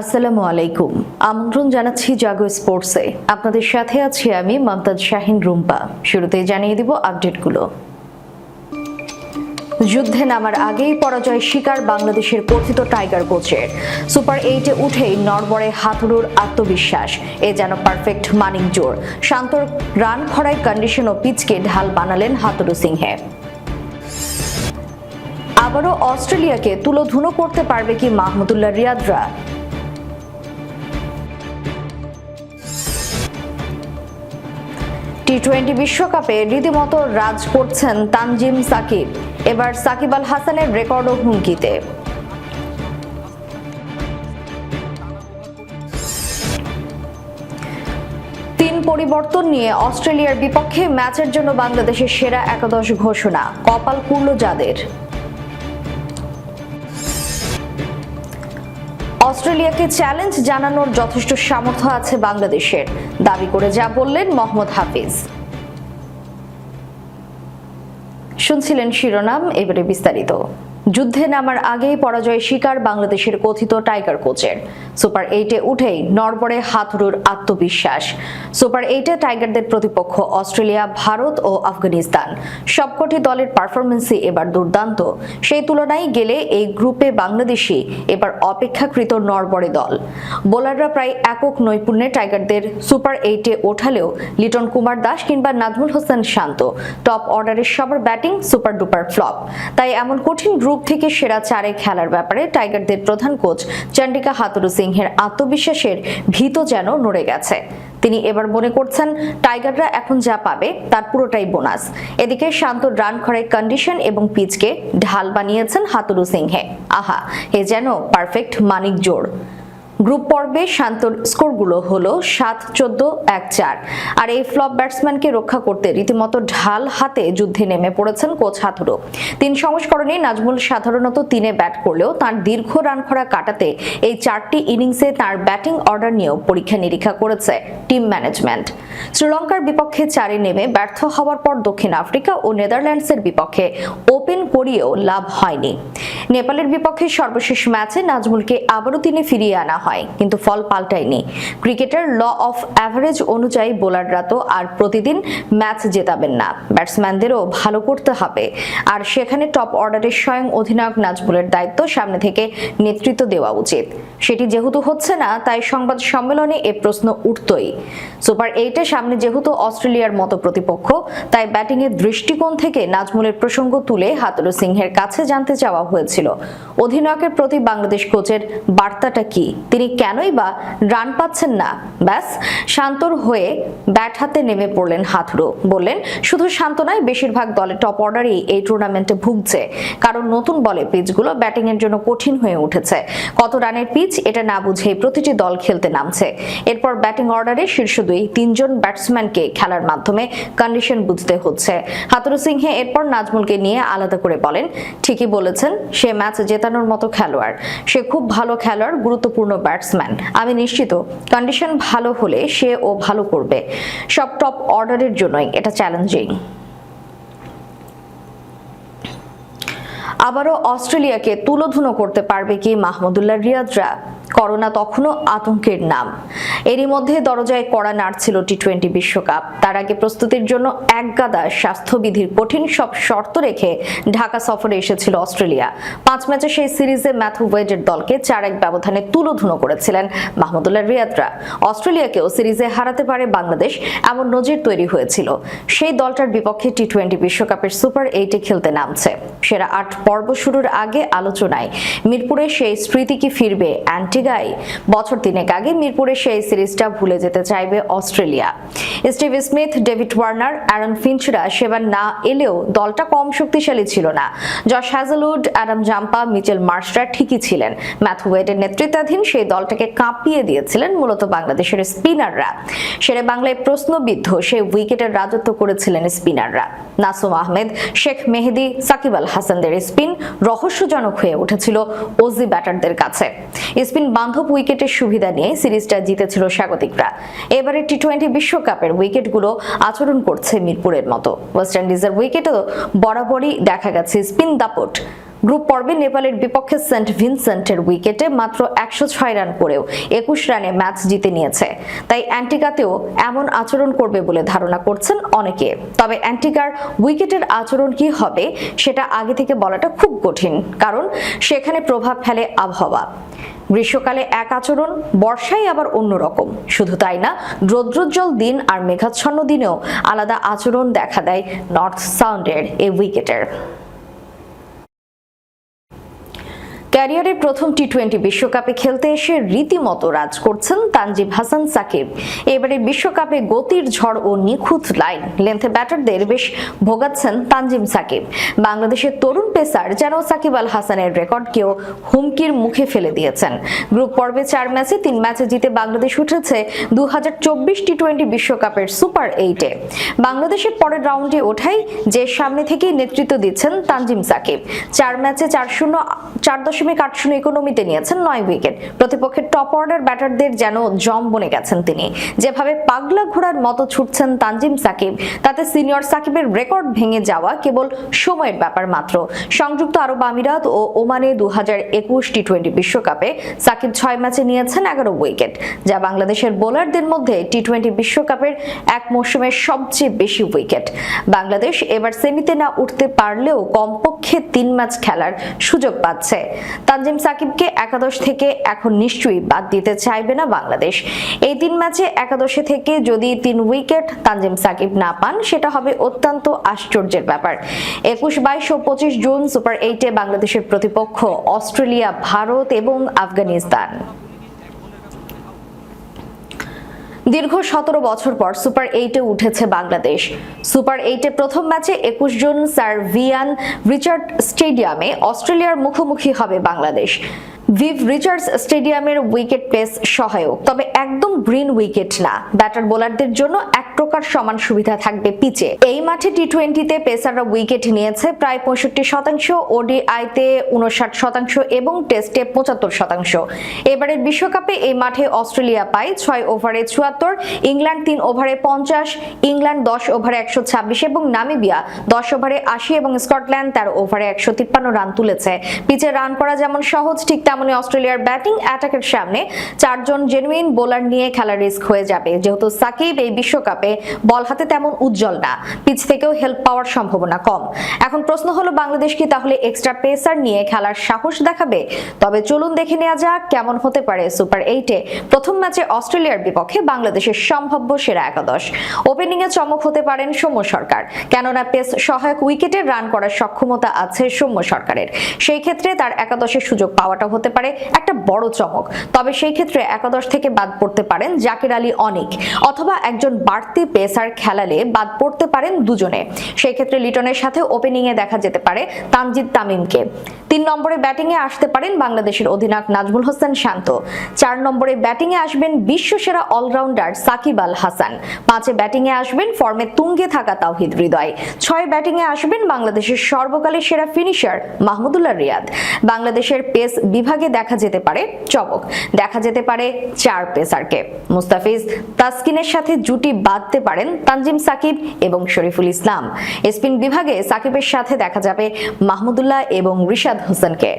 আসসালামু আলাইকুম। আমন্ত্রণ জানাচ্ছি জাগো স্পোর্টসে। আপনাদের সাথে আছি আমি মমতাজ শাহিন রুম্পা। শুরুতেই জানিয়ে দিব আপডেটগুলো। যুদ্ধে নামার আগেই পরাজয় শিকার বাংলাদেশের কথিত টাইগার কোচের। সুপার এইটে উঠেই হাতুড়ুর আত্মবিশ্বাস। এ যেন পারফেক্ট মানিক জোর। শান্তর রান খরায় কন্ডিশন ও পিচকে ঢাল বানালেন হাতুড়ু সিংহে। আবারও অস্ট্রেলিয়াকে তুলোধুনো করতে পারবে কি মাহমুদুল্লাহ রিয়াদরা? টি টোয়েন্টি বিশ্বকাপে রীতিমতো রাজ করছেন তানজিম সাকিব। এবার সাকিব আল হাসানের রেকর্ডও হুমকিতে। তিন পরিবর্তন নিয়ে অস্ট্রেলিয়ার বিপক্ষে ম্যাচের জন্য বাংলাদেশের সেরা একাদশ ঘোষণা, কপাল পুরল যাদের। অস্ট্রেলিয়াকে চ্যালেঞ্জ জানানোর যথেষ্ট সামর্থ্য আছে বাংলাদেশের। দাবি করে যা বললেন মোহাম্মদ হাফিজ। শুনছিলেন শিরোনাম, এবারে বিস্তারিত। যুদ্ধে নামার আগেই পরাজয় শিকার বাংলাদেশের কথিত টাইগার কোচের। সুপার এইটে উঠেই নড়বড়ে হাতুড়ুর আত্মবিশ্বাস। সুপার এইটে টাইগারদের প্রতিপক্ষ অস্ট্রেলিয়া, ভারত ও আফগানিস্তান। সবকটি দলের পারফরমেন্সই এবার দুর্দান্ত। সেই তুলনায় গেলে এই গ্রুপে বাংলাদেশি এবার অপেক্ষাকৃত নরবরে দল। বোলাররা প্রায় একক নৈপুণ্যে টাইগারদের সুপার এইটে ওঠালেও লিটন কুমার দাস কিংবা নাজমুল হোসেন শান্ত। টপ অর্ডারের সবার ব্যাটিং, সুপার ডুপার ফ্লপ। তাই এমন কঠিন গ্রুপ থেকে সেরা চারে খেলার ব্যাপারে টাইগারদের প্রধান কোচ চন্ডিকা হাতুরু সিংহের আত্মবিশ্বাসের ভীত যেন নড়ে গেছে। তিনি এবার মনে করছেন, টাইগাররা এখন যা পাবে তার পুরোটাই বোনাস। এদিকে শান্ত রান খরের কন্ডিশন এবং পিচকে ঢাল বানিয়েছেন হাতুরু সিংহে। আহা, এ যেন পারফেক্ট মানিক জোড়। গ্রুপ পর্বে শান্তর স্কোরগুলো হলো সাত, চোদ্দ, এক, চার। আর এই ফ্লপ ব্যাটসম্যানকে রক্ষা করতে রীতিমতো ঢাল হাতে যুদ্ধে নেমে পড়েছেন কোচ হাথুরো তিন সংস্করণে নাজমুল সাধারণত তিনে ব্যাট করলেও তার দীর্ঘ রান খরা কাটাতে এই চারটি ইনিংসে তার ব্যাটিং অর্ডার নিয়েও পরীক্ষা নিরীক্ষা করেছে টিম ম্যানেজমেন্ট। শ্রীলঙ্কার বিপক্ষে চারে নেমে ব্যর্থ হওয়ার পর দক্ষিণ আফ্রিকা ও নেদারল্যান্ডসের বিপক্ষে ওপেন করিয়েও লাভ হয়নি। নেপালের বিপক্ষে সর্বশেষ ম্যাচে নাজমুলকে আবারও তিনি ফিরিয়ে আনা হয়, কিন্তু ফল পাল্টায়নি। ক্রিকেটের ল অফ অ্যাভারেজ অনুযায়ী বোলাররা তো আর প্রতিদিন ম্যাচ জেতাবেন না। ব্যাটসম্যানদেরও ভালো করতে হবে। আর সেখানে টপ অর্ডারের স্বয়ং অধিনায়ক নাজমুলের দায়িত্ব সামনে থেকে নেতৃত্ব দেওয়া উচিত। সেটি যেহেতু হচ্ছে না, তাই সংবাদ সম্মেলনে এ প্রশ্ন উঠতই। সুপার এইটে সামনে যেহেতু অস্ট্রেলিয়ার মতো প্রতিপক্ষ, তাই ব্যাটিংয়ের দৃষ্টিকোণ থেকে নাজমুলের প্রসঙ্গ তুলে হাতুরু সিংহের কাছে জানতে চাওয়া হয়েছিল। অধিনায়কের প্রতি বাংলাদেশ কোচের বার্তাটা কি? তিনি কেনই বা রান পাচ্ছেন না? ব্যাস, শান্তর হয়ে ব্যাট হাতে নেমে পড়লেন হাথুরো বললেন, শুধু শান্ত নয়, বেশিরভাগ দলের টপ অর্ডারই এই টুর্নামেন্টে ভুগছে। কারণ নতুন বলে পিচগুলো ব্যাটিং এর জন্য কঠিন হয়ে উঠেছে। কত রানের পিচ এটা না বুঝেই প্রতিটি দল খেলতে নামছে। এরপর ব্যাটিং অর্ডারে শীর্ষ দুই, তিনজন ব্যাটসম্যানকে খেলার মাধ্যমে কন্ডিশন বুঝতে হচ্ছে। হাতুরু সিংহে এরপর নাজমুলকে নিয়ে আলাদা করে বলেন, ঠিকই বলেছেন, সে ম্যাচ জেতানোর মতো খেলোয়াড়। সে খুব ভালো খেলোয়াড়, গুরুত্বপূর্ণ ব্যাটসম্যান আমি নিশ্চিত কন্ডিশন ভালো হলে সে ও ভালো করবে। সব টপ অর্ডারের জন্যই এটা চ্যালেঞ্জিং আবারও অস্ট্রেলিয়াকে তুলোধুনো করতে পারবে কি মাহমুদুল্লাহ রিয়াদরা করোনা তখনও আতঙ্কের নাম। এরই মধ্যে দরজায় কড়া নাড়ছিল টি টোয়েন্টি বিশ্বকাপ। তার আগে প্রস্তুতির জন্য একগাদা স্বাস্থ্যবিধির কঠিন সব শর্ত রেখে ঢাকা সফরে এসেছিল অস্ট্রেলিয়া। পাঁচ ম্যাচে সেই সিরিজে ম্যাথু ওয়েডের দলকে চার এক ব্যবধানে তুলোধুনো করেছিলেন মাহমুদুল্লাহ রিয়াদরা। অস্ট্রেলিয়াকেও সিরিজে হারাতে পারে বাংলাদেশ, এমন নজির তৈরি হয়েছিল। সেই দলটার বিপক্ষে টি টোয়েন্টি বিশ্বকাপের সুপার এইটে খেলতে নামছে। সেরা আট পর্ব শুরুর আগে আলোচনায় মিরপুরে সেই স্মৃতি কি ফিরবে অ্যান্টিগাই বছর তিনেক আগে মিরপুরে সেই সিরিজটা ভুলে যেতে চাইবে Australia. Steve Smith, David Warner, Aaron ফিঞ্চরা সেবার না এলেও দলটা কম শক্তিশালী ছিল না। Josh Hazlewood, Adam Zampa, Mitchell মার্শরা ঠিকই ছিলেন। ম্যাথু ওয়েডের নেতৃত্বাধীন সেই দলটাকে কাঁপিয়ে দিয়েছিলেন মূলত বাংলাদেশের স্পিনাররা। সেরে বাংলায় প্রশ্নবিদ্ধ সেই উইকেটের রাজত্ব করেছিলেন স্পিনাররা। নাসুম আহমেদ, শেখ মেহেদি, সাকিব আল হাসানদের স্পিন রহস্যজনক হয়ে উঠেছিল ওজি ব্যাটারদের কাছে। স্পিন বান্ধব উইকেটের সুবিধা নিয়ে সিরিজটা জিতেছিল স্বাগতিকরা। এবারে টি টোয়েন্টি বিশ্বকাপের উইকেটগুলো আচরণ করছে মিরপুরের মতো। ওয়েস্ট ইন্ডিজের উইকেটও বরাবরই দেখা গেছে স্পিন দাপট। গ্রুপ পর্বে নেপালের বিপক্ষে সেন্ট ভিনসেন্টের উইকেটে মাত্র একশো ছয় রান করেও একুশ রানে ম্যাচ জিতে নিয়েছে। তাই অ্যান্টিকাতেও এমন আচরণ করবে বলে ধারণা করছেন অনেকে। তবে অ্যান্টিকার উইকেটের আচরণ কি হবে সেটা আগে থেকে বলাটা খুব কঠিন, কারণ সেখানে প্রভাব ফেলে আবহাওয়া। গ্রীষ্মকালে এক আচরণ বর্ষায় আবার অন্যরকম শুধু তাই না, রৌদ্রোজ্জ্বল দিন আর মেঘাচ্ছন্ন দিনেও আলাদা আচরণ দেখা দেয় নর্থ সাউন্ডের এই উইকেটের। ক্যারিয়ারের প্রথম টি টোয়েন্টি বিশ্বকাপে খেলতে এসে রীতিমতো রাজ করছেন তানজিব হাসান, সাকিব। এবারে বিশ্বকাপে গতির ঝড় ও নিখুঁত লাইন। লেন্থে ব্যাটারদের বেশ ভোগাচ্ছেন তানজিম, সাকিব। বাংলাদেশের তরুণ পেসার, যেন সাকিব আল হাসানের রেকর্ডকেও হুমকির মুখে ফেলে দিয়েছেন। গ্রুপ পর্বে চার ম্যাচে তিন ম্যাচে জিতে বাংলাদেশ উঠেছে দু টি টোয়েন্টি বিশ্বকাপের সুপার এইটে। বাংলাদেশের পরের রাউন্ডে ওঠাই যে সামনে থেকেই নেতৃত্ব দিচ্ছেন তানজিম, সাকিব। চার ম্যাচে চার শূন্য, চার দশমিক আট শূন্য ইকোনমিতে নিয়েছেন নয় উইকেট প্রতিপক্ষের টপ অর্ডার ব্যাটারদের যেন জম বনে গেছেন তিনি। যেভাবে পাগলা ঘোড়ার মতো ছুটছেন তানজিম সাকিব, তাতে সিনিয়র সাকিবের রেকর্ড ভেঙে যাওয়া কেবল সময়ের ব্যাপার মাত্র। সংযুক্ত আরব আমিরাত ও ওমানে দু হাজার একুশ টি টোয়েন্টি বিশ্বকাপে সাকিব ছয় ম্যাচে নিয়েছেন এগারো উইকেট যা বাংলাদেশের বোলারদের মধ্যে টি টোয়েন্টি বিশ্বকাপের এক মৌসুমের সবচেয়ে বেশি উইকেট বাংলাদেশ এবার সেমিতে না উঠতে পারলেও কমপক্ষে তিন ম্যাচ খেলার সুযোগ পাচ্ছে। তানজিম সাকিবকে একাদশ থেকে এখন নিশ্চয়ই বাদ দিতে চাইবে না বাংলাদেশ। এই তিন ম্যাচে একাদশে থেকে যদি তিন উইকেট তানজিম সাকিব না পান, সেটা হবে অত্যন্ত আশ্চর্যের ব্যাপার। একুশ, বাইশ ও পঁচিশ জুন সুপার এইটে বাংলাদেশের প্রতিপক্ষ অস্ট্রেলিয়া, ভারত এবং আফগানিস্তান। দীর্ঘ সতেরো বছর পর সুপার এইটে উঠেছে বাংলাদেশ। সুপার এইটে প্রথম ম্যাচে একুশ জুন স্যার ভিয়ান রিচার্ড স্টেডিয়ামে অস্ট্রেলিয়ার মুখোমুখি হবে বাংলাদেশ। ভিভ রিচার্ডস স্টেডিয়ামের উইকেট পেস সহায়ক। তবে একদম গ্রিন উইকেট না। ব্যাটার বোলারদের জন্য এক প্রকার সমান সুবিধা থাকবে পিচে এই মাঠে টি টোয়েন্টিতে পেসাররা উইকেট নিয়েছে, প্রায় পঁয়ষট্টি শতাংশ ওডিআইতে উনষাট শতাংশ এবং টেস্টে পঁচাত্তর শতাংশ। এবারের বিশ্বকাপে এই মাঠে অস্ট্রেলিয়া পায়, ছয় ওভারে চুয়াত্তর, ইংল্যান্ড তিন ওভারে পঞ্চাশ, ইংল্যান্ড দশ ওভারে একশো ছাব্বিশ এবং নামিবিয়া দশ ওভারে আশি এবং স্কটল্যান্ড তেরো ওভারে একশো তিপ্পান্ন রান তুলেছে। পিচে রান করা যেমন সহজ, ঠিক তেমনই অস্ট্রেলিয়ার ব্যাটিং অ্যাটাকের সামনে চারজন জেনুইন বোলার নিয়ে খেলা রিস্ক হয়ে যাবে। যেহেতু সাকিব এই বিশ্বকাপে বল হাতে তেমন উজ্জ্বল না। পিচ থেকেও হেল্প পাওয়ার সম্ভাবনা কম। এখন প্রশ্ন হলো, বাংলাদেশ কি তাহলে এক্সট্রা পেসার নিয়ে খেলার সাহস দেখাবে? তবে চলুন দেখে নেওয়া যাক, কেমন হতে পারে সুপার এইটে প্রথম ম্যাচে অস্ট্রেলিয়ার বিপক্ষে বাংলাদেশের সম্ভাব্য সেরা একাদশ। ওপেনিং এ চমক হতে পারেন সৌম্য সরকার। কেননা পেস সহায়ক উইকেটে রান করার সক্ষমতা আছে সৌম্য সরকারের। সেই ক্ষেত্রে তার একাদশের সুযোগ পাওয়াটা হতে পারে একটা বড় চমক। তবে সেই ক্ষেত্রে একাদশ থেকে বাদ পড়তে পারেন জাকির আলী অনেক, অথবা একজন বাড়তি পেসার খেলালে বাদ পড়তে পারেন দুজনে। সেক্ষেত্রে লিটনের সাথে ওপেনিং এ দেখা যেতে পারে তানজিদ তামিমকে। তিন নম্বরে ব্যাটিং এ আসতে পারেন বাংলাদেশের অধিনায়ক নাজমুল হোসেন শান্ত। চার নম্বরে ব্যাটিং এ আসবেন বিশ্বসেরা অলরাউন্ডার সাকিব আল হাসান। পাঁচে ব্যাটিং এ আসবেন ফর্মে তুঙ্গে থাকা তাওহিদ হৃদয়। ছয় ব্যাটিং এ আসবেন বাংলাদেশের সর্বকালের সেরা ফিনিশার মাহমুদুল্লাহ রিয়াদ। বাংলাদেশের পেস বিভাগে দেখা যেতে পারে চমক। দেখা যেতে পারে চার পেসারকে। মুস্তাফিজ তাসকিনের সাথে জুটি বাঁধতে পারেন তানজিম সাকিব এবং শরীফুল ইসলাম। স্পিন বিভাগে সাকিবের সাথে দেখা যাবে মাহমুদুল্লাহ এবং রিশাদ হোসেনকে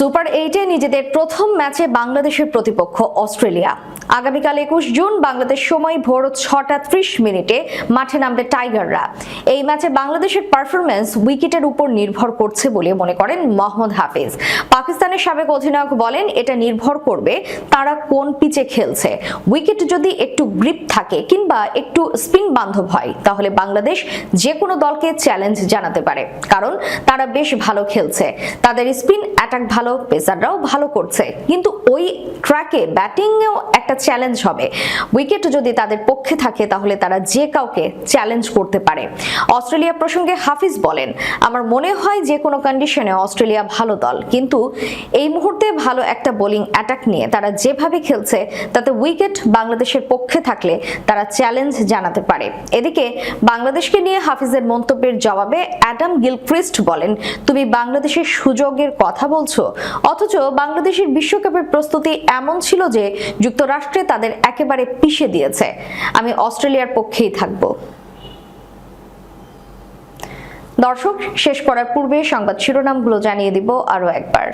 সুপার এইটে নিজেদের প্রথম ম্যাচে বাংলাদেশের প্রতিপক্ষ অস্ট্রেলিয়া। আগামীকাল একুশ জুন বাংলাদেশ সময় ভোর ছটা ত্রিশ মিনিটে মাঠে নামবে টাইগাররা। এই ম্যাচে বাংলাদেশের পারফরমেন্স উইকেটের উপর নির্ভর করছে বলে মনে করেন মোহাম্মদ হাফিজ। পাকিস্তানের সাবেক অধিনায়ক বলেন, এটা নির্ভর করবে তারা কোন পিচে খেলছে। উইকেট যদি একটু গ্রিপ থাকে কিংবা একটু স্পিন বান্ধব হয়, তাহলে বাংলাদেশ যে কোনো দলকে চ্যালেঞ্জ জানাতে পারে। কারণ তারা বেশ ভালো খেলছে। তাদের স্পিন অ্যাটাক ভালো পেসাররাও ভালো করছে। কিন্তু ওই ট্র্যাকে ব্যাটিংয়েও একটা চ্যালেঞ্জ হবে। উইকেট যদি তাদের পক্ষে থাকে, তাহলে তারা যে কাউকে চ্যালেঞ্জ করতে পারে। অস্ট্রেলিয়া প্রসঙ্গে হাফিজ বলেন, আমার মনে হয় যে কোনো কন্ডিশনে অস্ট্রেলিয়া ভালো দল। কিন্তু এই মুহূর্তে ভালো একটা বোলিং অ্যাটাক নিয়ে তারা যেভাবে খেলছে, তাতে উইকেট বাংলাদেশের পক্ষে থাকলে তারা চ্যালেঞ্জ জানাতে পারে। এদিকে বাংলাদেশকে নিয়ে হাফিজের মন্তব্যের জবাবে অ্যাডাম গিলক্রিস্ট বলেন, তুমি বাংলাদেশের সুযোগের কথা বলছো অথচ বাংলাদেশের বিশ্বকাপের প্রস্তুতি এমন ছিল যে যুক্তরাষ্ট্রে তাদের একেবারে পিষে দিয়েছে। আমি অস্ট্রেলিয়ার পক্ষেই থাকব। দর্শক, শেষ করার পূর্বে সংবাদ শিরোনামগুলো জানিয়ে দিব আরও একবার।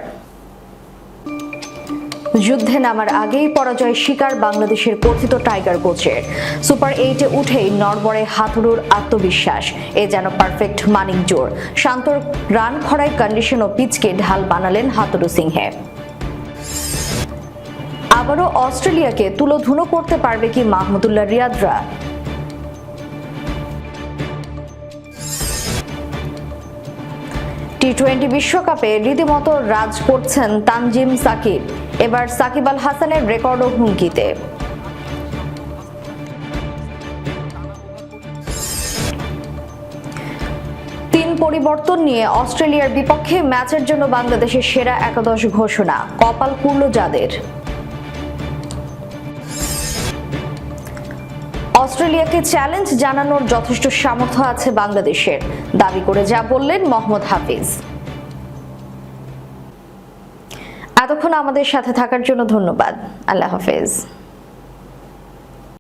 যুদ্ধে নামার আগেই পরাজয় শিকার বাংলাদেশের কথিত টাইগার কোচের সুপার এইটে উঠেই নরবরে হাতুড়ুর আত্মবিশ্বাস। এ যেন পারফেক্ট মানিক জোর। শান্তর রান খরায় কন্ডিশন ও পিচকে ঢাল বানালেন হাতুরু সিংহে। আবারও অস্ট্রেলিয়াকে তুলোধুনো করতে পারবে কি মাহমুদুল্লাহ রিয়াদরা? টি টোয়েন্টি বিশ্বকাপে রীতিমতো রাজ করছেন তানজিম সাকিব। এবার সাকিব আল হাসানের রেকর্ডও হুমকিতে। তিন পরিবর্তন নিয়ে অস্ট্রেলিয়ার বিপক্ষে ম্যাচের জন্য বাংলাদেশের সেরা একাদশ ঘোষণা, কপাল পুরল যাদের। অস্ট্রেলিয়াকে চ্যালেঞ্জ জানানোর যথেষ্ট সামর্থ্য আছে বাংলাদেশের। দাবি করে যা বললেন মোহাম্মদ হাফিজ। এতক্ষণ আমাদের সাথে থাকার জন্য ধন্যবাদ। আল্লাহ হাফেজ।